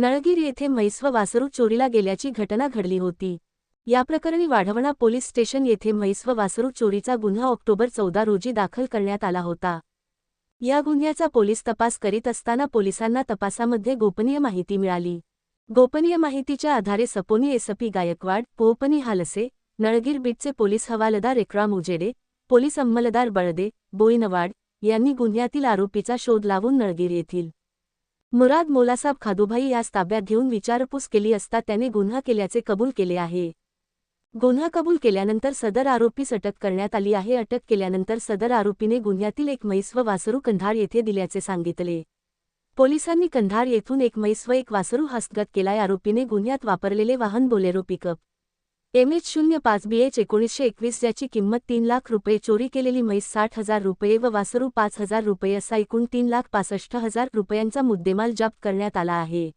नळगीर येथे म्हैस्व वासरू चोरीला गेल्याची घटना घडली होती. या प्रकरणी वाढवणा पोलीस स्टेशन येथे म्हैस्व वासरू चोरीचा गुन्हा ऑक्टोबर चौदा रोजी दाखल करण्यात आला होता. या गुन्ह्याचा पोलीस तपास करीत असताना पोलिसांना तपासामध्ये गोपनीय माहिती मिळाली. गोपनीय माहितीच्या आधारे सपोनी एसपी गायकवाड पोहपनी हालसे नळगीर बीटचे पोलीस हवालदार रेक्राम उजेडे पोलीस अंमलदार बळदे बोईनवाड यांनी गुन्ह्यातील आरोपीचा शोध लावून नळगीर येथील मुराद मोलासाब खादुभाई यास ताब्यात घेऊन विचारपूस केली असता त्याने गुन्हा केल्याचे कबूल केले आहे. गुन्हा कबूल केल्यानंतर सदर आरोपीस अटक करण्यात आली आहे. अटक केल्यानंतर सदर आरोपीने गुन्ह्यातील एक म्हैस व वासरू कंधार येथे दिल्याचे सांगितले. पोलिसांनी कंधार येथून एक म्हैस व एक वासरू हस्तगत केलाय. आरोपीने गुन्ह्यात वापरलेले वाहन बोलेरो पिकअप. एम एच शून्य पाच बी एच एकोणीसशे एकवीस ज्याची किंमत तीन लाख रुपये चोरी केलेली म्हैस साठ हजार रुपये व वासरू पाच हजार रुपये असा एकूण तीन लाख पासष्ट हजार रुपयांचा मुद्देमाल जप्त करण्यात आला आहे.